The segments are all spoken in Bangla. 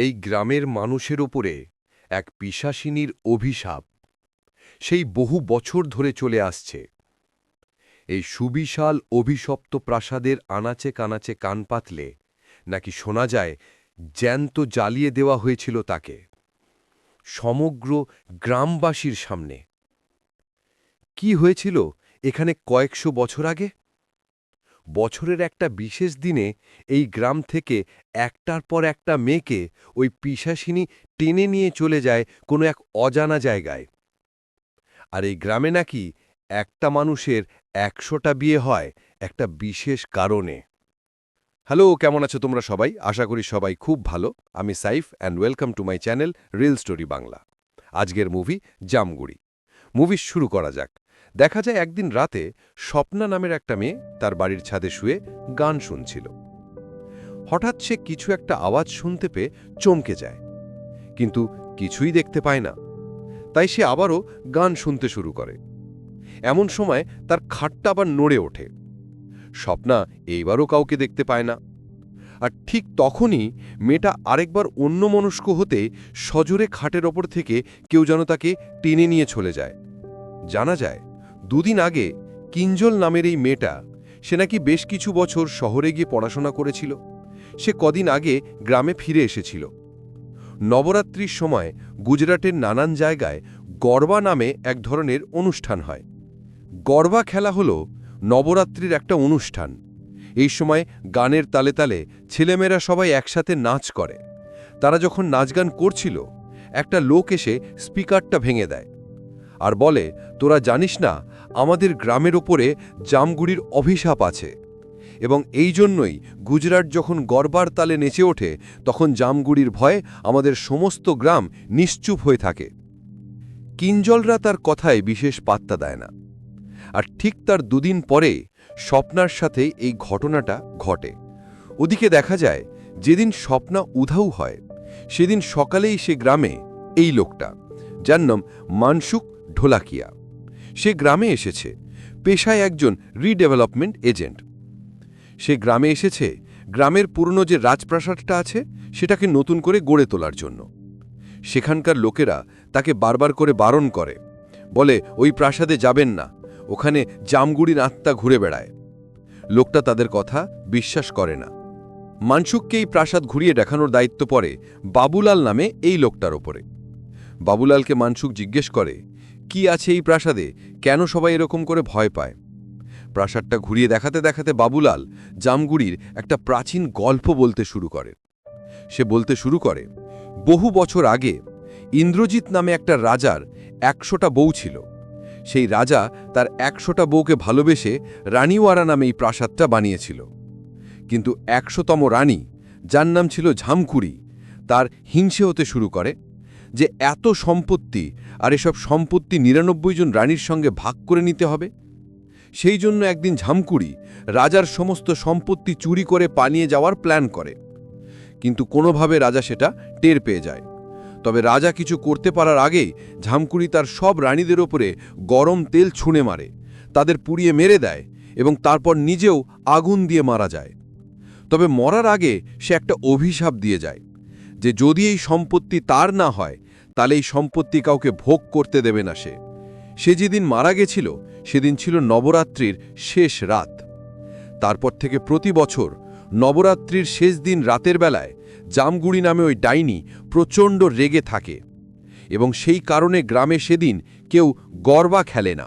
এই গ্রামের মানুষের ওপরে এক পিশাসিনীর অভিশাপ। সেই বহু বছর ধরে চলে আসছে। এই সুবিশাল অভিশপ্ত প্রাসাদের আনাচে কানাচে কান পাতলে নাকি শোনা যায়, জ্যান্ত জ্বালিয়ে দেওয়া হয়েছিল তাকে। সমগ্র গ্রামবাসীর সামনে। কি হয়েছিল এখানে কয়েকশো বছর আগে? বছরের একটা বিশেষ দিনে এই গ্রাম থেকে একটার পর একটা মেয়েকে ওই পিশাসিনী টেনে নিয়ে চলে যায় কোনো এক অজানা জায়গায়। আর এই গ্রামে নাকি একটা মানুষের একশোটা বিয়ে হয় একটা বিশেষ কারণে। হ্যালো, কেমন আছো তোমরা সবাই? আশা করি সবাই খুব ভালো। আমি Saif and welcome to my channel reel story Bangla. আজকের মুভি জামগুড়ি। মুভি শুরু করা যাক। দেখা যায় একদিন রাতে স্বপ্না নামের একটা মেয়ে তার বাড়ির ছাদে শুয়ে গান শুনছিল। হঠাৎ সে কিছু একটা আওয়াজ শুনতে পেয়ে চমকে যায়, কিন্তু কিছুই দেখতে পায় না। তাই সে আবারও গান শুনতে শুরু করে। এমন সময় তার খাটটা আবার নড়ে ওঠে। স্বপ্না এইবারও কাউকে দেখতে পায় না। আর ঠিক তখনই মেয়েটা আরেকবার অন্য মনস্ক হতে সজোরে খাটের ওপর থেকে কেউ যেন তাকে টেনে নিয়ে চলে যায়। জানা যায় দুদিন আগে কিঞ্জল নামের এই মেয়েটা, সে নাকি বেশ কিছু বছর শহরে গিয়ে পড়াশোনা করেছিল। সে কদিন আগে গ্রামে ফিরে এসেছিল। নবরাত্রির সময় গুজরাটের নানান জায়গায় গরবা নামে এক ধরনের অনুষ্ঠান হয়। গরবা খেলা হল নবরাত্রির একটা অনুষ্ঠান। এই সময় গানের তালে তালে ছেলেমেয়েরা সবাই একসাথে নাচ করে। তারা যখন নাচগান করছিল, একটা লোক এসে স্পিকারটা ভেঙে দেয়। আর বলে, তোরা জানিস না আমাদের গ্রামের ওপরে জামগুড়ির অভিশাপ আছে। এবং এই জন্যই গুজরাট যখন গরবার তালে নেচে ওঠে, তখন জামগুড়ির ভয়ে আমাদের সমস্ত গ্রাম নিশ্চুপ হয়ে থাকে। কিঞ্জলরা তার কথায় বিশেষ পাত্তা দেয় না। আর ঠিক তার দুদিন পরে স্বপ্নার সাথে এই ঘটনাটা ঘটে। ওদিকে দেখা যায়, যেদিন স্বপ্না উধাও হয়, সেদিন সকালেই সে গ্রামে এই লোকটা, যার নাম মানসুক ঢোলাকিয়া। সে গ্রামে এসেছে, পেশায় একজন রিডেভেলপমেন্ট এজেন্ট। সে গ্রামে এসেছে, গ্রামের পুরনো যে রাজপ্রাসাদটা আছে, সেটাকে নতুন করে গড়ে তোলার জন্য। সেখানকার লোকেরা তাকে বারবার করে বারণ করে। বলে, ওই প্রাসাদে যাবেন না, ওখানে জামগুড়ির আত্মা ঘুরে বেড়ায়। লোকটা তাদের কথা বিশ্বাস করে না। মানসুককে এই প্রাসাদ ঘুরিয়ে দেখানোর দায়িত্ব পড়ে বাবুলাল নামে এই লোকটার ওপরে। বাবুলালকে মানসুক জিজ্ঞেস করে কি আছে এই প্রাসাদে? কেন সবাই এরকম করে ভয় পায়? প্রাসাদটা ঘুরিয়ে দেখাতে দেখাতে বাবুলাল জামগুড়ির একটা প্রাচীন গল্প বলতে শুরু করে। সে বলতে শুরু করে, বহু বছর আগে ইন্দ্রজিৎ নামে একটা রাজার একশোটা বউ ছিল। সেই রাজা তার একশোটা বউকে ভালোবেসে রানীওয়ারা নামে এই প্রাসাদটা বানিয়েছিল। কিন্তু একশোতম রানী, যার নাম ছিল ঝামকুড়ি তার হিংসে হতে শুরু করে যে এত সম্পত্তি আর এসব সম্পত্তি নিরানব্বই জন রানীর সঙ্গে ভাগ করে নিতে হবে? সেই জন্য একদিন ঝামকুড়ি রাজার সমস্ত সম্পত্তি চুরি করে পালিয়ে যাওয়ার প্ল্যান করে। কিন্তু কোনোভাবে রাজা সেটা টের পেয়ে যায়। তবে রাজা কিছু করতে পারার আগেই ঝামকুড়ি তার সব রানীদের ওপরে গরম তেল ছুঁড়ে মারে, তাদের পুড়িয়ে মেরে দেয় এবং তারপর নিজেও আগুন দিয়ে মারা যায়। তবে মরার আগে সে একটা অভিশাপ দিয়ে যায়। যে যদি এই সম্পত্তি তার না হয়, তাহলে এই সম্পত্তি কাউকে ভোগ করতে দেবে না সে। সে যেদিন মারা গেছিল, সেদিন ছিল নবরাত্রির শেষ রাত। তারপর থেকে প্রতি বছর নবরাত্রির শেষ দিন রাতের বেলায় জামগুড়ি নামে ওই ডাইনি প্রচণ্ড রেগে থাকে এবং সেই কারণে গ্রামে সেদিন কেউ গরবা খেলে না।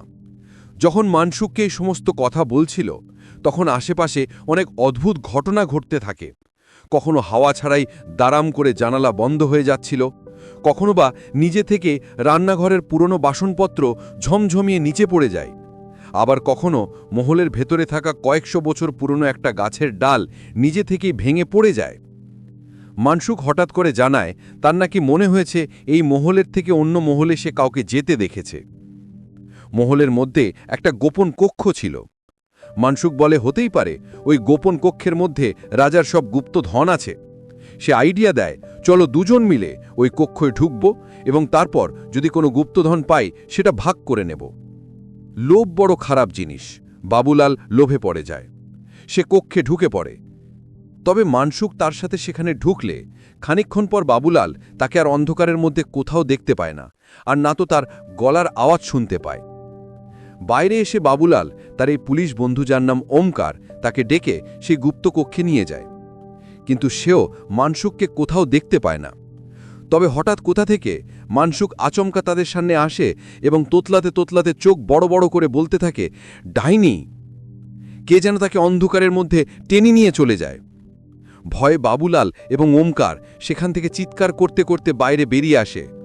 যখন মানসুককে এই সমস্ত কথা বলছিল, তখন আশেপাশে অনেক অদ্ভুত ঘটনা ঘটতে থাকে। কখনো হাওয়া ছাড়াই দারাম করে জানালা বন্ধ হয়ে যাচ্ছিল, কখনো বা নিজে থেকে রান্নাঘরের পুরনো বাসনপত্র ঝমঝমিয়ে নিচে পড়ে যায়। আবার কখনো মহলের ভেতরে থাকা কয়েকশো বছর পুরনো একটা গাছের ডাল নিজে থেকেই ভেঙে পড়ে যায়। মানসুক হঠাৎ করে জানায়, তার নাকি মনে হয়েছে এই মহলের থেকে অন্য মহলে সে কাউকে যেতে দেখেছে। মহলের মধ্যে একটা গোপন কক্ষ ছিল। মানসুক বলে হতেই পারে, ওই গোপন কক্ষের মধ্যে রাজার সব গুপ্ত ধন আছে। সে আইডিয়া দেয়, চলো দুজন মিলে ওই কক্ষে ঢুকব এবং তারপর যদি কোনো গুপ্তধন পাই, সেটা ভাগ করে নেব। লোভ বড় খারাপ জিনিস, বাবুলাল লোভে পড়ে যায়। সে কক্ষে ঢুকে পড়ে। তবে মানসুক তার সাথে সেখানে ঢুকলে, খানিকক্ষণ পর বাবুলাল তাকে আর অন্ধকারের মধ্যে কোথাও দেখতে পায় না, আর না তো তার গলার আওয়াজ শুনতে পায়। বাইরে এসে বাবুলাল, তার এই পুলিশ বন্ধু যার নাম ওমকার, তাকে ডেকে সেই গুপ্ত কক্ষে নিয়ে যায়। কিন্তু সেও মানসুককে কোথাও দেখতে পায় না। তবে হঠাৎ কোথা থেকে মানসুক আচমকা তাদের সামনে আসে এবং তোতলাতে তোতলাতে চোখ বড় বড় করে বলতে থাকে, ডাইনি, কে যেন তাকে অন্ধকারের মধ্যে টেনে নিয়ে চলে যায়? ভয়ে বাবুলাল এবং ওমকার সেখান থেকে চিৎকার করতে করতে বাইরে বেরিয়ে আসে।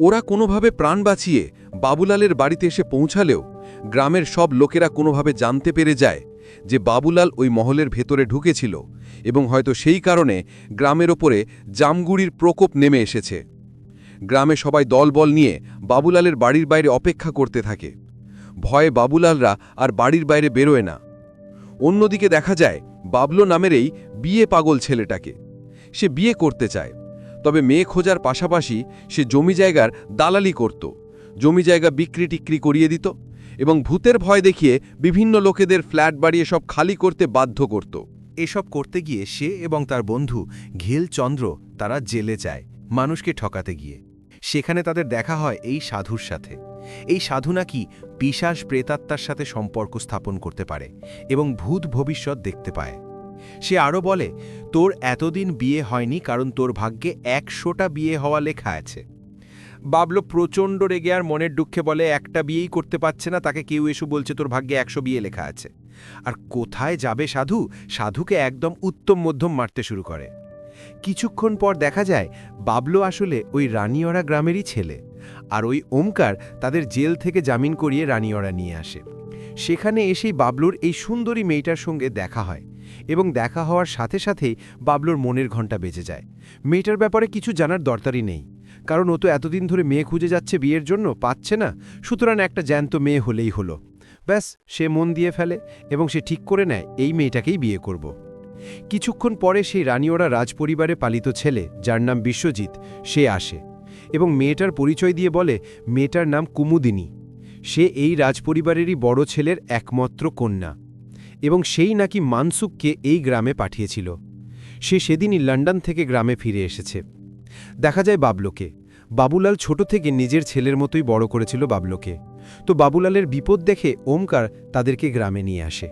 ওরা কোনোভাবে প্রাণ বাঁচিয়ে বাবুলালের বাড়িতে এসে পৌঁছালেও গ্রামের সব লোকেরা কোনোভাবে জানতে পেরে যায় যে বাবুলাল ওই মহলের ভেতরে ঢুকেছিল এবং হয়তো সেই কারণে গ্রামের ওপরে জামগুড়ির প্রকোপ নেমে এসেছে। গ্রামে সবাই দলবল নিয়ে বাবুলালের বাড়ির বাইরে অপেক্ষা করতে থাকে। ভয়ে বাবুলালরা আর বাড়ির বাইরে বেরোয় না। অন্যদিকে দেখা যায় বাবলো নামের এই বিয়ে পাগল ছেলেটাকে। সে বিয়ে করতে চায়। তবে মেয়ে খোঁজার পাশাপাশি সে জমি জায়গার দালালি করত। জমি জায়গা বিক্রি টিক্রি করিয়ে দিত এবং ভূতের ভয় দেখিয়ে বিভিন্ন লোকেদের ফ্ল্যাট বাড়িয়ে সব খালি করতে বাধ্য করত। এসব করতে গিয়ে সে এবং তার বন্ধু ঘিল চন্দ্র তারা জেলে যায়, মানুষকে ঠকাতে গিয়ে। সেখানে তাদের দেখা হয় এই সাধুর সাথে। এই সাধু নাকি পিশাস প্রেতাত্মার সাথে সম্পর্ক স্থাপন করতে পারে এবং ভূত ভবিষ্যৎ দেখতে পায়। সে আরও বলে, তোর এতদিন বিয়ে হয়নি কারণ তোর ভাগ্যে একশোটা বিয়ে হওয়া লেখা আছে। বাবলো প্রচণ্ড রেগে আর মনের দুঃখে বলে, একটা বিয়েই করতে পারছে না, তাকে কেউ এসে বলছে তোর ভাগ্যে একশো বিয়ে লেখা আছে। আর কোথায় যাবে সাধু? সাধুকে একদম উত্তম মধ্যম মারতে শুরু করে। কিছুক্ষণ পর দেখা যায়, বাবলো আসলে ওই রানিয়রা গ্রামেরই ছেলে। আর ওই ওমকার তাদের জেল থেকে জামিন করিয়ে রানিয়রা নিয়ে আসে। সেখানে এসেই বাবলুর এই সুন্দরী মেয়েটার সঙ্গে দেখা হয় এবং দেখা হওয়ার সাথে সাথেই বাবলুর মনের ঘণ্টা বেজে যায়। মেয়েটার ব্যাপারে কিছু জানার দরকারই নেই, কারণ ও তো এতদিন ধরে মেয়ে খুঁজে যাচ্ছে বিয়ের জন্য, পাচ্ছে না, সুতরাং একটা জ্যান্ত মেয়ে হলেই হলো। ব্যাস, সে মন দিয়ে ফেলে এবং সে ঠিক করে নেয়, এই মেয়েটাকেই বিয়ে করব। কিছুক্ষণ পরে সেই রানীওরা রাজপরিবারে পালিত ছেলে, যার নাম বিশ্বজিৎ, সে আসে এবং মেয়েটার পরিচয় দিয়ে বলে, মেয়েটার নাম কুমুদিনী। সে এই রাজপরিবারেরই বড় ছেলের একমাত্র কন্যা এবং সেই নাকি মানসুককে এই গ্রামে পাঠিয়েছিল। সে সেদিনই লন্ডন থেকে গ্রামে ফিরে এসেছে। দেখা যায় বাবলোকে। বাবুলাল ছোট থেকে নিজের ছেলের মতোই বড় করেছিল বাবলোকে। তো বাবুলালের বিপদ দেখে ওমকার তাদেরকে গ্রামে নিয়ে আসে।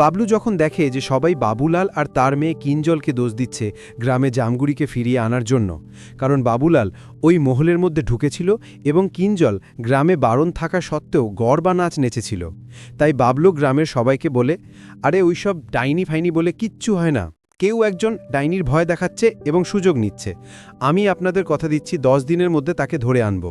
বাবলু যখন দেখে যে সবাই বাবুলাল আর তার মেয়ে কিঞ্জলকে দোষ দিচ্ছে গ্রামে জামগুড়িকে ফিরিয়ে আনার জন্য, কারণ বাবুলাল ওই মহলের মধ্যে ঢুকেছিল এবং কিঞ্জল গ্রামে বারণ থাকা সত্ত্বেও গড় বা নাচ নেচেছিল। তাই বাবলু গ্রামের সবাইকে বলে, আরে ওইসব ডাইনি ফাইনি বলে কিচ্ছু হয় না। কেউ একজন ডাইনির ভয় দেখাচ্ছে এবং সুযোগ নিচ্ছে। আমি আপনাদের কথা দিচ্ছি, দশ দিনের মধ্যে তাকে ধরে আনব।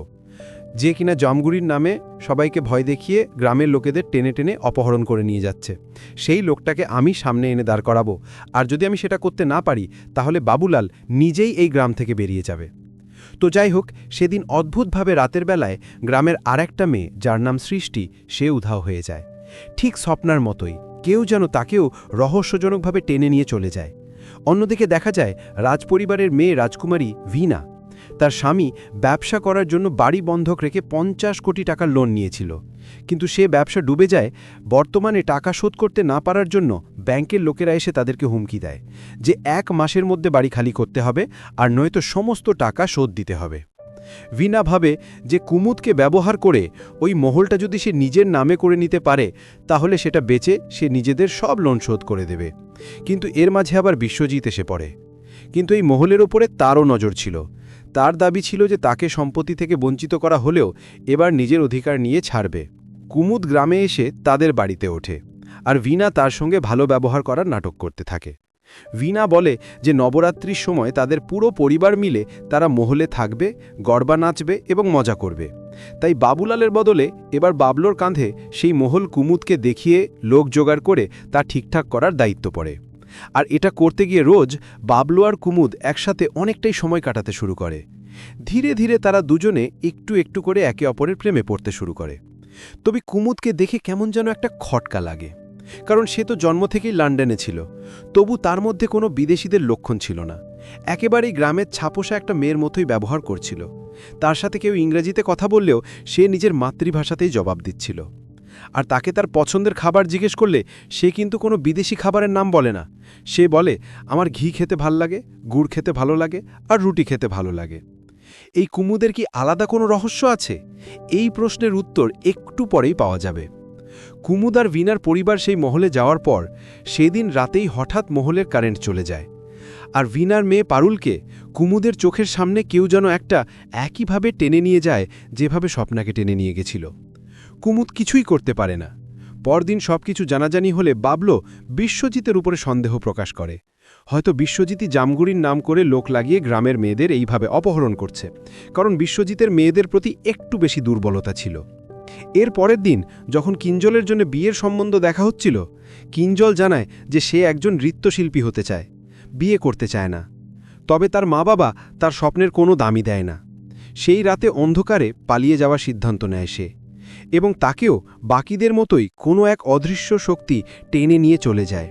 যে কিনা জমগুড়ির নামে সবাইকে ভয় দেখিয়ে গ্রামের লোকেদের টেনে টেনে অপহরণ করে নিয়ে যাচ্ছে। সেই লোকটাকে আমি সামনে এনে দাঁড় করাবো। আর যদি আমি সেটা করতে না পারি, তাহলে বাবুলাল নিজেই এই গ্রাম থেকে বেরিয়ে যাবে। তো যাই হোক, সেদিন অদ্ভুতভাবে রাতের বেলায় গ্রামের আরেকটা মেয়ে, যার নাম সৃষ্টি, সে উধাও হয়ে যায়। ঠিক স্বপ্নার মতোই, কেউ যেন তাকেও রহস্যজনকভাবে টেনে নিয়ে চলে যায়। অন্যদিকে দেখা যায়, রাজপরিবারের মেয়ে রাজকুমারী ভিনা তার স্বামী ব্যবসা করার জন্য বাড়ি বন্ধক রেখে পঞ্চাশ কোটি টাকার লোন নিয়েছিল। কিন্তু সে ব্যবসা ডুবে যায়, বর্তমানে টাকা শোধ করতে না পারার জন্য ব্যাংকের লোকেরা এসে তাদেরকে হুমকি দেয় যে এক মাসের মধ্যে বাড়ি খালি করতে হবে আর নয়তো সমস্ত টাকা শোধ দিতে হবে। ভিনা ভাবে যে কুমুদকে ব্যবহার করে ওই মহলটা যদি সে নিজের নামে করে নিতে পারে, তাহলে সেটা বেচে সে নিজেদের সব লোন শোধ করে দেবে। কিন্তু এর মাঝে আবার বিশ্বজিৎ এসে পড়ে। কিন্তু এই মহলের ওপরে তারও নজর ছিল। তার দাবি ছিল যে তাকে সম্পত্তি থেকে বঞ্চিত করা হলেও এবার নিজের অধিকার নিয়ে ছাড়বে। কুমুদ গ্রামে এসে তাদের বাড়িতে ওঠে আর ভিনা তার সঙ্গে ভালো ব্যবহার করার নাটক করতে থাকে। ভিনা বলে যে নবরাত্রির সময় তাদের পুরো পরিবার মিলে তারা মহলে থাকবে, গরবা নাচবে এবং মজা করবে। তাই বাবুলালের বদলে এবার বাবলোর কাঁধে সেই মহল কুমুদকে দেখিয়ে লোক জোগাড় করে তা ঠিকঠাক করার দায়িত্ব পড়ে। আর এটা করতে গিয়ে রোজ বাবলু আর কুমুদ একসাথে অনেকটাই সময় কাটাতে শুরু করে। ধীরে ধীরে তারা দুজনে একটু একটু করে একে অপরের প্রেমে পড়তে শুরু করে। তবে কুমুদকে দেখে কেমন যেন একটা খটকা লাগে। কারণ সে তো জন্ম থেকেই লন্ডনে ছিল। তবু তার মধ্যে কোনো বিদেশিদের লক্ষণ ছিল না। একেবারেই গ্রামের ছাপোষা একটা মেয়ের মতোই ব্যবহার করছিল। তার সাথে কেউ ইংরেজিতে কথা বললেও সে নিজের মাতৃভাষাতেই জবাব দিচ্ছিল। আর তাকে তার পছন্দের খাবার জিজ্ঞেস করলে সে কিন্তু কোনো বিদেশি খাবারের নাম বলে না। সে বলে, আমার ঘি খেতে ভালো লাগে, গুড় খেতে ভালো লাগে, আর রুটি খেতে ভালো লাগে। এই কুমুদের কি আলাদা কোনো রহস্য আছে? এই প্রশ্নের উত্তর একটু পরেই পাওয়া যাবে। কুমুদ আর ভিনার পরিবার সেই মহলে যাওয়ার পর সেদিন রাতেই হঠাৎ মহলের কারেন্ট চলে যায়। আর ভিনার মেয়ে পারুলকে কুমুদের চোখের সামনে কেউ যেন একটা একইভাবে টেনে নিয়ে যায়, যেভাবে স্বপ্নাকে টেনে নিয়ে গেছিল। কুমুদ কিছুই করতে পারে না। পরদিন সবকিছু জানাজানি হলে বাবলো বিশ্বজিতের উপরে সন্দেহ প্রকাশ করে। হয়তো বিশ্বজিৎই জামগুড়ির নাম করে লোক লাগিয়ে গ্রামের মেয়েদের এইভাবে অপহরণ করছে, কারণ বিশ্বজিতের মেয়েদের প্রতি একটু বেশি দুর্বলতা ছিল। এর পরের দিন যখন কিঞ্জলের জন্য বিয়ের সম্বন্ধ দেখা হচ্ছিল, কিঞ্জল জানায় যে সে একজন নৃত্যশিল্পী হতে চায়, বিয়ে করতে চায় না। তবে তার মা বাবা তার স্বপ্নের কোনো দামি দেয় না। সেই রাতে অন্ধকারে পালিয়ে যাওয়ার সিদ্ধান্ত নেয় সে। এবং তাকেও বাকিদের মতোই কোনো এক অদৃশ্য শক্তি টেনে নিয়ে চলে যায়।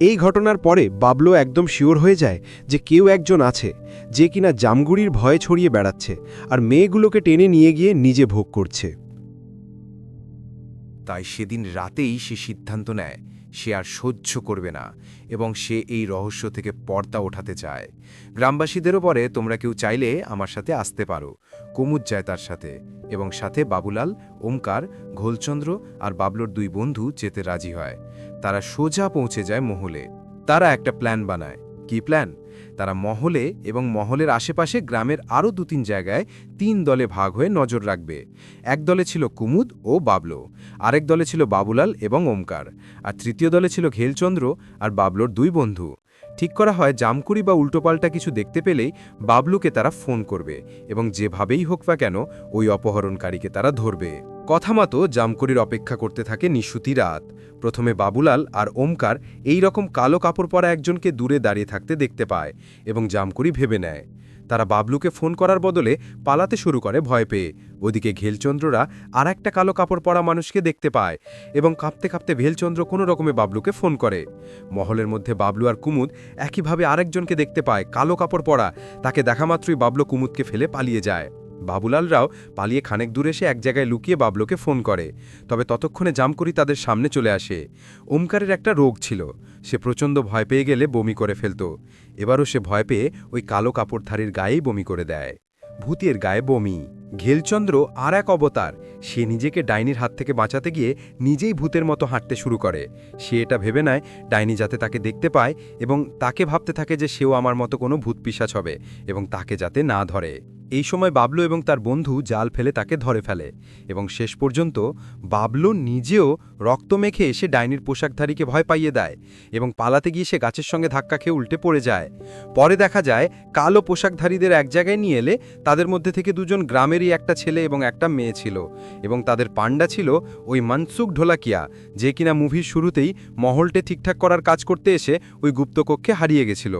এই ঘটনার পরে বাবলো একদম শিওর হয়ে যায় যে কেউ একজন আছে যে কিনা জামগুড়ির ভয়ে ছড়িয়ে বেড়াচ্ছে আর মেয়েগুলোকে টেনে নিয়ে গিয়ে নিজে ভোগ করছে। তাই সেদিন রাতেই সে সিদ্ধান্ত নেয় সে আর সহ্য করবে না এবং সে এই রহস্য থেকে পর্দা ওঠাতে চায়। গ্রামবাসীদেরও পরে তোমরা কেউ চাইলে আমার সাথে আসতে পারো। কুমুদ যায় তার সাথে এবং সাথে বাবুলাল, ওমকার, ঘোলচন্দ্র আর বাবলোর দুই বন্ধু যেতে রাজি হয়। তারা সোজা পৌঁছে যায় মহলে। তারা একটা প্ল্যান বানায়। কি প্ল্যান? তারা মহলে এবং মহলের আশেপাশে গ্রামের আরও দু তিন জায়গায় তিন দলে ভাগ হয়ে নজর রাখবে। এক দলে ছিল কুমুদ ও বাবলো, আরেক দলে ছিল বাবুলাল এবং ওমকার, আর তৃতীয় দলে ছিল ঘেলচন্দ্র আর বাবলোর দুই বন্ধু। ঠিক করা হয়, জামকুড়ি বা উল্টোপাল্টা কিছু দেখতে পেলেই বাবলুকে তারা ফোন করবে এবং যেভাবেই হোক বা কেন ওই অপহরণকারীকে তারা ধরবে। কথা মতো জামকুড়ির অপেক্ষা করতে থাকে নিশুতি রাত। প্রথমে বাবুলাল আর ওমকার এই রকম কালো কাপড় পরা একজনকে দূরে দাঁড়িয়ে থাকতে দেখতে পায় এবং জামকুড়ি ভেবে নেয়। তারা বাবলুকে ফোন করার বদলে পালাতে শুরু করে ভয় পেয়ে। ওদিকে ঘেলচন্দ্ররা আর একটা কালো কাপড় পরা মানুষকে দেখতে পায় এবং কাঁপতে কাঁপতে ভেলচন্দ্র কোনো রকমে বাবলুকে ফোন করে। মহলের মধ্যে বাবলু আর কুমুদ একইভাবে আরেকজনকে দেখতে পায়, কালো কাপড় পরা। তাকে দেখা মাত্রই বাবলু কুমুদকে ফেলে পালিয়ে যায়। বাবুলালরাও পালিয়ে খানেক দূরে এসে এক জায়গায় লুকিয়ে বাবলোকে ফোন করে। তবে ততক্ষণে জামকরি তাদের সামনে চলে আসে। ওমকারের একটা রোগ ছিল। সে প্রচণ্ড ভয় পেয়ে গেলে বমি করে ফেলত। এবারও সে ভয় পেয়ে ওই কালো কাপড়ধারীর গায়েই বমি করে দেয়। ভূতের গায়ে বমি। ঘেলচন্দ্র আর এক অবতার। সে নিজেকে ডাইনির হাত থেকে বাঁচাতে গিয়ে নিজেই ভূতের মতো হাঁটতে শুরু করে। সে এটা ভেবে নেয়, ডাইনি যাতে তাকে দেখতে পায় এবং তাকে ভাবতে থাকে যে সেও আমার মতো কোনো ভূত পিসাচ হবে এবং তাকে যাতে না ধরে। এই সময় বাবলু এবং তার বন্ধু জাল ফেলে তাকে ধরে ফেলে এবং শেষ পর্যন্ত বাবলু নিজেও রক্ত মেখে এসে ডাইনির পোশাকধারীকে ভয় পাইয়ে দেয় এবং পালাতে গিয়ে সে গাছের সঙ্গে ধাক্কা খেয়ে উল্টে পড়ে যায়। পরে দেখা যায়, কালো পোশাকধারীদের এক জায়গায় নিয়ে এলে তাদের মধ্যে থেকে দুজন গ্রামেরই একটা ছেলে এবং একটা মেয়ে ছিল এবং তাদের পাণ্ডা ছিল ওই মনসুখ ঢোলাকিয়া, যে কিনা মুভির শুরুতেই মহলটে ঠিকঠাক করার কাজ করতে এসে ওই গুপ্তকক্ষে হারিয়ে গেছিল।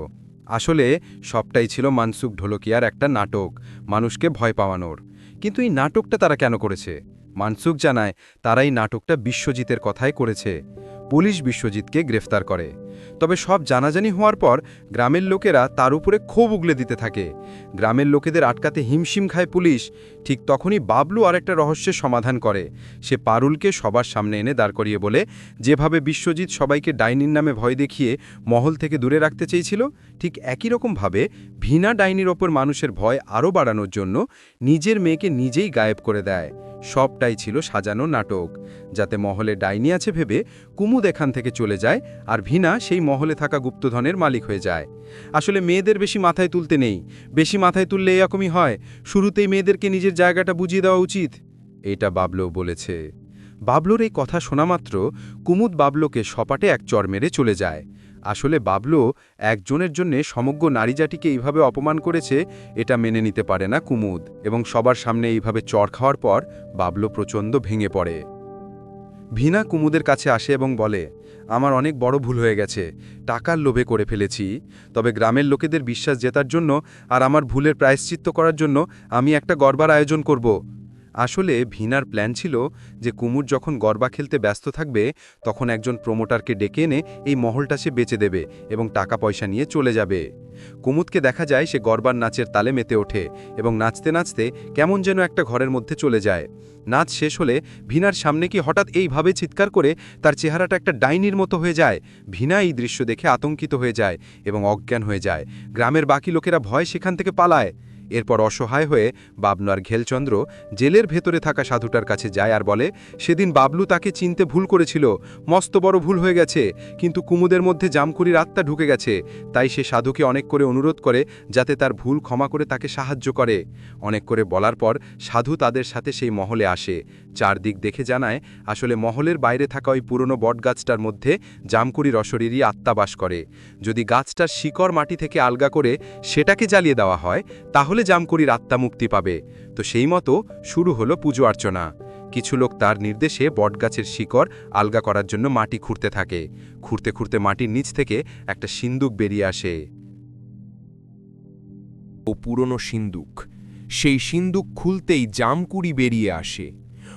আসলে সবটাই ছিল মানসুক ঢোলকিয়ার একটা নাটক, মানুষকে ভয় পাওয়ানোর। কিন্তু এই নাটকটা তারা কেন করেছে? মানসুক জানায়, তারা এই নাটকটা বিশ্বজিতের কথায় করেছে। পুলিশ বিশ্বজিৎকে গ্রেফতার করে। তবে সব জানাজানি হওয়ার পর গ্রামের লোকেরা তার উপরে ক্ষোভ উগলে দিতে থাকে। গ্রামের লোকেদের আটকাতে হিমশিম খায় পুলিশ। ঠিক তখনই বাবলু আরেকটা রহস্যের সমাধান করে। সে পারুলকে সবার সামনে এনে দাঁড় করিয়ে বলে, যেভাবে বিশ্বজিৎ সবাইকে ডাইনির নামে ভয় দেখিয়ে মহল থেকে দূরে রাখতে চেয়েছিল, ঠিক একই রকমভাবে ভিনা ডাইনির ওপর মানুষের ভয় আরও বাড়ানোর জন্য নিজের মেয়েকে নিজেই গায়েব করে দেয়। সবটাই ছিল সাজানো নাটক, যাতে মহলে ডাইনি আছে ভেবে কুমুদ এখান থেকে চলে যায় আর ভিনা সেই মহলে থাকা গুপ্তধনের মালিক হয়ে যায়। আসলে মেয়েদের বেশি মাথায় তুলতে নেই, বেশি মাথায় তুললে এরকমই হয়, শুরুতেই মেয়েদেরকে নিজের জায়গাটা বুঝিয়ে দেওয়া উচিত, এটা বাবলো বলেছে। বাবলোর এই কথা শোনা মাত্র কুমুদ বাবলোকে সপাটে এক চর মেরে চলে যায়। আসলে বাবলো একজনের জন্যে সমগ্র নারীজাতিকে এইভাবে অপমান করেছে, এটা মেনে নিতে পারে না কুমুদ। এবং সবার সামনে এইভাবে চর খাওয়ার পর বাবলো প্রচণ্ড ভেঙে পড়ে। ভিনা কুমুদের কাছে আসে এবং বলে, আমার অনেক বড় ভুল হয়ে গেছে, টাকার লোভে করে ফেলেছি। তবে গ্রামের লোকেদের বিশ্বাস জেতার জন্য আর আমার ভুলের প্রায়শ্চিত্ত করার জন্য আমি একটা গর্বার আয়োজন করব। আসলে ভিনার প্ল্যান ছিল যে কুমুর যখন গরবা খেলতে ব্যস্ত থাকবে, তখন একজন প্রমোটারকে ডেকে এনে এই মহলটা সে বেচে দেবে এবং টাকা পয়সা নিয়ে চলে যাবে। কুমুদকে দেখা যায় সে গরবার নাচের তালে মেতে ওঠে এবং নাচতে নাচতে কেমন যেন একটা ঘরের মধ্যে চলে যায়। নাচ শেষ হলে ভিনার সামনে কি হঠাৎ এইভাবে চিৎকার করে তার চেহারাটা একটা ডাইনির মতো হয়ে যায়? ভিনা এই দৃশ্য দেখে আতঙ্কিত হয়ে যায় এবং অজ্ঞান হয়ে যায়। গ্রামের বাকি লোকেরা ভয় সেখান থেকে পালায়। এরপর অসহায় হয়ে বাবলু আর ঘেলচন্দ্র জেলের ভেতরে থাকা সাধুটার কাছে যায় আর বলে, সেদিন বাবলু তাকে চিনতে ভুল করেছিল, মস্ত বড় ভুল হয়ে গেছে, কিন্তু কুমুদের মধ্যে জামকুরির আত্মা ঢুকে গেছে, তাই সে সাধুকে অনেক করে অনুরোধ করে যাতে তার ভুল ক্ষমা করে তাকে সাহায্য করে। অনেক করে বলার পর সাধু তাদের সাথে সেই মহলে আসে। চারদিক দেখে জানায়, আসলে মহলের বাইরে থাকা ওই পুরনো বটগাছটার মধ্যে জামকুড়ির অশরীরই আত্মা বাস করে। যদি গাছটার শিকড় মাটি থেকে আলগা করে সেটাকে জ্বালিয়ে দেওয়া হয়, তাহলে জামকুড়ির আত্মা মুক্তি পাবে। তো সেই মতো শুরু হলো পুজো অর্চনা। কিছু লোক তার নির্দেশে বটগাছের শিকড় আলগা করার জন্য মাটি খুঁড়তে থাকে। খুঁড়তে খুঁড়তে মাটির নিচ থেকে একটা সিন্দুক বেরিয়ে আসে। ও পুরনো সিন্দুক। সেই সিন্দুক খুলতেই জামকুড়ি বেরিয়ে আসে।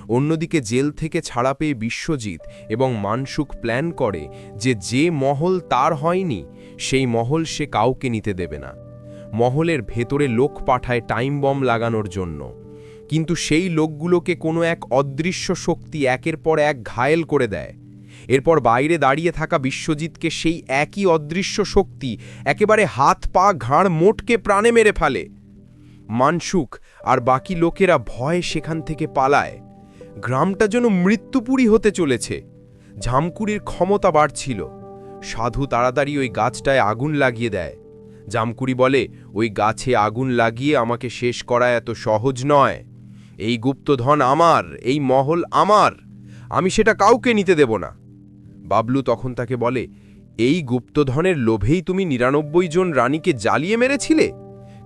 অন্যদিকে জেল থেকে ছাড়া পেয়ে বিশ্বজিৎ এবং মানসুক প্ল্যান করে যে যে মহল তার হয়নি, সেই মহল সে কাউকে নিতে দেবে না। মহলের ভেতরে লোক পাঠায় টাইম বম লাগানোর জন্য। কিন্তু সেই লোকগুলোকে কোনো এক অদৃশ্য শক্তি একের পর এক ঘায়েল করে দেয়। এরপর বাইরে দাঁড়িয়ে থাকা বিশ্বজিৎকে সেই একই অদৃশ্য শক্তি একেবারে হাত পা ঘাড় মোটকে প্রাণে মেরে ফেলে। মানসুক আর বাকি লোকেরা ভয়ে সেখান থেকে পালায়। গ্রামটা যেন মৃত্যুপুরী হতে চলেছে। ঝামকুড়ির ক্ষমতা বাড়ছিল। সাধু তাড়াতাড়ি ওই গাছটায় আগুন লাগিয়ে দেয়। জামকুড়ি বলে, ওই গাছে আগুন লাগিয়ে আমাকে শেষ করা এত সহজ নয়। এই গুপ্তধন আমার, এই মহল আমার। আমি সেটা কাউকে নিতে দেব না। বাবলু তখন তাকে বলে, এই গুপ্তধনের লোভেই তুমি নিরানব্বই জন রানীকে জ্বালিয়ে মেরেছিলে?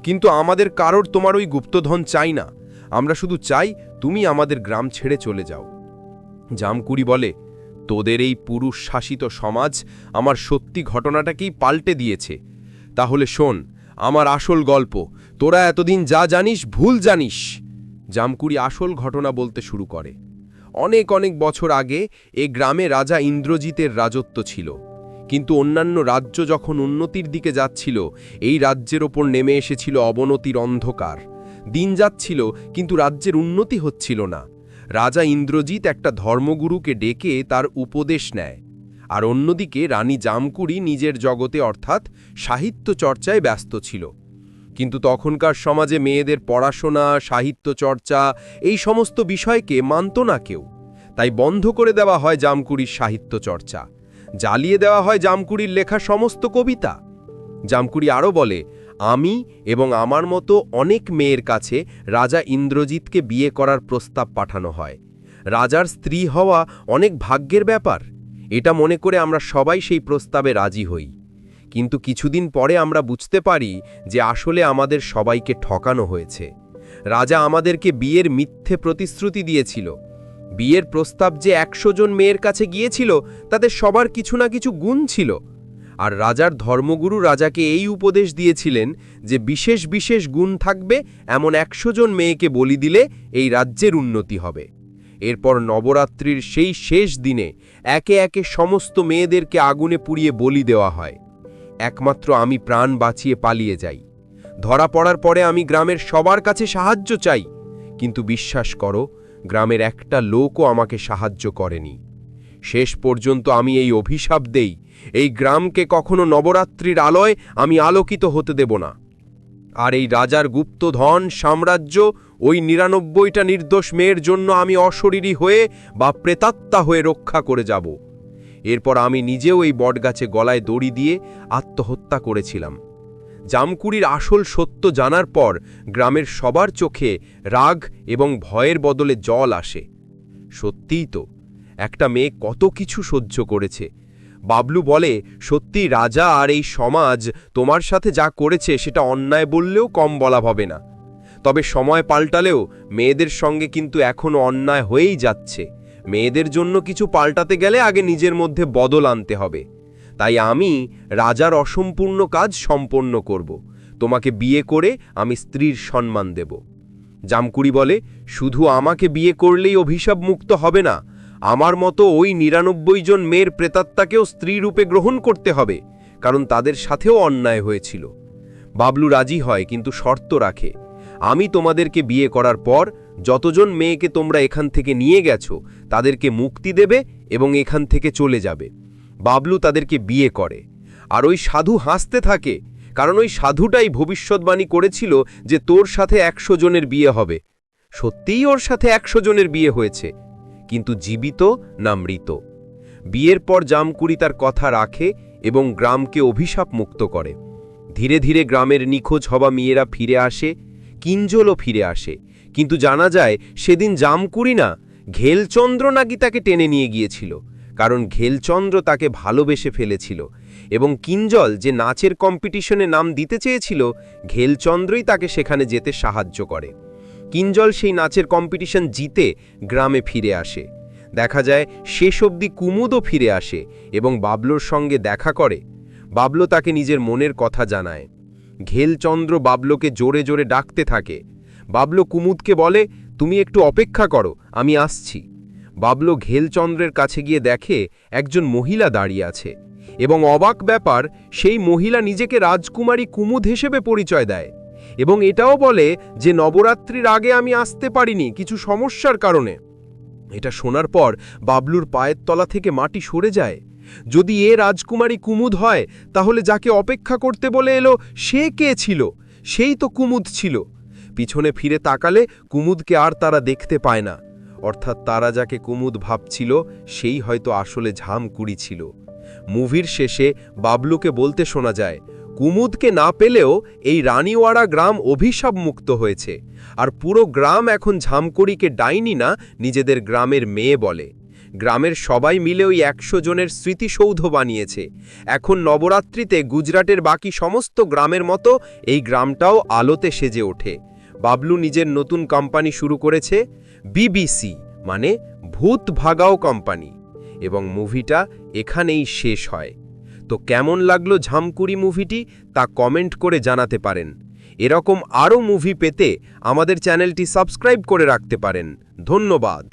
কিন্তু আমাদের কারোর তোমার ওই গুপ্তধন চাই না। আমরা শুধু চাই তুমি আমাদের গ্রাম ছেড়ে চলে যাও। জামকুড়ি বলে, তোদের এই পুরুষ শাসিত সমাজ আমার সত্যি ঘটনাটাকেই পাল্টে দিয়েছে। তাহলে শোন, আমার আসল গল্প, তোরা এতদিন যা জানিস ভুল জানিস। জামকুড়ি আসল ঘটনা বলতে শুরু করে। অনেক অনেক বছর আগে এ গ্রামে রাজা ইন্দ্রজিতের রাজত্ব ছিল। কিন্তু অন্যান্য রাজ্য যখন উন্নতির দিকে যাচ্ছিল, এই রাজ্যের ওপর নেমে এসেছিল অবনতির অন্ধকার। দিন যাচ্ছিল, কিন্তু রাজ্যের উন্নতি হচ্ছিল না। রাজা ইন্দ্রজিৎ একটা ধর্মগুরুকে ডেকে তার উপদেশ নেয়। আর অন্যদিকে রানী জামকুড়ি নিজের জগতে অর্থাৎ সাহিত্য চর্চায় ব্যস্ত ছিল। কিন্তু তখনকার সমাজে মেয়েদের পড়াশোনা, সাহিত্য চর্চা, এই সমস্ত বিষয়কে মানত না কেউ। তাই বন্ধ করে দেওয়া হয় জামকুড়ির সাহিত্য চর্চা। জ্বালিয়ে দেওয়া হয় জামকুড়ির লেখা সমস্ত কবিতা। জামকুড়ি আরও বলে আমি এবং আমার মতো অনেক মেয়ের কাছে রাজা ইন্দ্রজিৎকে বিয়ে করার প্রস্তাব পাঠানো হয়। রাজার স্ত্রী হওয়া অনেক ভাগ্যের ব্যাপার। এটা মনে করে আমরা সবাই সেই প্রস্তাবে রাজি হই। কিন্তু কিছুদিন পরে আমরা বুঝতে পারি যে আসলে আমাদের সবাইকে ঠকানো হয়েছে। রাজা আমাদেরকে বিয়ের মিথ্যে প্রতিশ্রুতি দিয়েছিল। বিয়ের প্রস্তাব যে একশো জন মেয়ের কাছে গিয়েছিল তাদের সবার কিছু না কিছু গুণ ছিল। আর রাজার ধর্মগুরু রাজাকে এই উপদেশ দিয়েছিলেন যে বিশেষ বিশেষ গুণ থাকবে এমন একশো জন মেয়েকে বলি দিলে এই রাজ্যের উন্নতি হবে। এরপর নবরাত্রির সেই শেষ দিনে একে একে সমস্ত মেয়েদেরকে আগুনে পুড়িয়ে বলি দেওয়া হয়। একমাত্র আমি প্রাণ বাঁচিয়ে পালিয়ে যাই। ধরা পড়ার পরে আমি গ্রামের সবার কাছে সাহায্য চাই। কিন্তু বিশ্বাস করো, গ্রামের একটা লোকও আমাকে সাহায্য করেনি। শেষ পর্যন্ত আমি এই অভিশাপ দেই। এই গ্রামকে কখনো নবরাত্রির আলোয় আমি আলোকিত হতে দেব না। আর এই রাজার গুপ্ত ধন, সাম্রাজ্য, ওই নিরানব্বইটা নির্দোষ মেয়ের জন্য আমি অশরীরী হয়ে বা প্রেতাত্মা হয়ে রক্ষা করে যাব। এরপর আমি নিজেও এই বটগাছে গলায় দড়ি দিয়ে আত্মহত্যা করেছিলাম। জামকুড়ির আসল সত্য জানার পর গ্রামের সবার চোখে রাগ এবং ভয়ের বদলে জল আসে। সত্যিই তো একটা মেয়ে কত কিছু সহ্য করেছে। বাবলু বলে, সত্যি রাজা আর এই সমাজ তোমার সাথে যা করেছে সেটা অন্যায় বললেও কম বলা হবে না। তবে সময় পাল্টালেও মেয়েদের সঙ্গে কিন্তু এখনও অন্যায় হয়েই যাচ্ছে। মেয়েদের জন্য কিছু পাল্টাতে গেলে আগে নিজের মধ্যে বদল আনতে হবে। তাই আমি রাজার অসম্পূর্ণ কাজ সম্পন্ন করব। তোমাকে বিয়ে করে আমি স্ত্রীর সম্মান দেব। জামকুড়ি বলে, শুধু আমাকে বিয়ে করলেই অভিশাপ মুক্ত হবে না আমার মতো ওই নিরানব্বই জন মেয়ের প্রেতাত্মাকেও স্ত্রী রূপে গ্রহণ করতে হবে, কারণ তাদের সাথেও অন্যায় হয়েছিল। বাবলু রাজি হয়, কিন্তু শর্ত রাখে। আমি তোমাদেরকে বিয়ে করার পর যতজন মেয়েকে তোমরা এখান থেকে নিয়ে গেছো, তাদেরকে মুক্তি দেবে এবং এখান থেকে চলে যাবে। বাবলু তাদেরকে বিয়ে করে। আর ওই সাধু হাসতে থাকে, কারণ ওই সাধুটাই ভবিষ্যৎবাণী করেছিল যে তোর সাথে একশো জনের বিয়ে হবে। সত্যিই ওর সাথে একশো জনের বিয়ে হয়েছে। কিন্তু জীবিত না মৃত। বিয়ের পর জামকুড়ি তার কথা রাখে এবং গ্রামকে অভিশাপ মুক্ত করে। ধীরে ধীরে গ্রামের নিখোঁজ হওয়া মেয়েরা ফিরে আসে, কিঞ্জলও ফিরে আসে। কিন্তু জানা যায়, সেদিন জামকুড়ি না, ঘেলচন্দ্র নাকি তাকে টেনে নিয়ে গিয়েছিল। কারণ ঘেলচন্দ্র তাকে ভালোবেসে ফেলেছিল এবং কিঞ্জল যে নাচের কম্পিটিশনে নাম দিতে চেয়েছিল, ঘেলচন্দ্রই তাকে সেখানে যেতে সাহায্য করে। কিঞ্জল সেই নাচের কম্পিটিশন জিতে গ্রামে ফিরে আসে। দেখা যায় শেষ অবধি কুমুদও ফিরে আসে এবং বাবলোর সঙ্গে দেখা করে। বাবলো তাকে নিজের মনের কথা জানায়। ঘেলচন্দ্র বাবলোকে জোরে জোরে ডাকতে থাকে। বাবলো কুমুদকে বলে, তুমি একটু অপেক্ষা করো, আমি আসছি। বাবলো ঘেলচন্দ্রের কাছে গিয়ে দেখে একজন মহিলা দাঁড়িয়ে আছে এবং অবাক ব্যাপার, সেই মহিলা নিজেকে রাজকুমারী কুমুদ হিসেবে পরিচয় দেয়। এবং এটাও বলে যে নবরাত্রির আগে আমি আসতে পারিনি কিছু সমস্যার কারণে। এটা শোনার পর বাবলুর পায়ের তলা থেকে মাটি সরে যায়। যদি এ রাজকুমারী কুমুদ হয়, তাহলে যাকে অপেক্ষা করতে বলে এলো, সে কে ছিল? সেই তো কুমুদ ছিল। পিছনে ফিরে তাকালে কুমুদকে আর তারা দেখতে পায় না। অর্থাৎ তারা যাকে কুমুদ ভাবছিল, সেই হয়তো আসলে ঝামকুড়ি ছিল। মুভির শেষে বাবলুকে বলতে শোনা যায় কুমুদকে না পেলেও এই রানীওয়াড়া গ্রাম অভিশাপ মুক্ত হয়েছে। আর পুরো গ্রাম এখন ঝামকড়িকে ডাইনি না নিজেদের গ্রামের মেয়ে বলে। গ্রামের সবাই মিলে ওই একশো জনের স্মৃতিসৌধ বানিয়েছে। এখন নবরাত্রিতে গুজরাটের বাকি সমস্ত গ্রামের মতো এই গ্রামটাও আলোতে সেজে ওঠে। বাবলু নিজের নতুন কোম্পানি শুরু করেছে বিবিসি মানে ভূত ভাগাও কোম্পানি। এবং মুভিটা এখানেই শেষ হয়। তো কেমন লাগল ঝামকুড়ি মুভিটি তা কমেন্ট করে জানাতে পারেন। এরকম আরও মুভি পেতে আমাদের চ্যানেলটি সাবস্ক্রাইব করে রাখতে পারেন। ধন্যবাদ।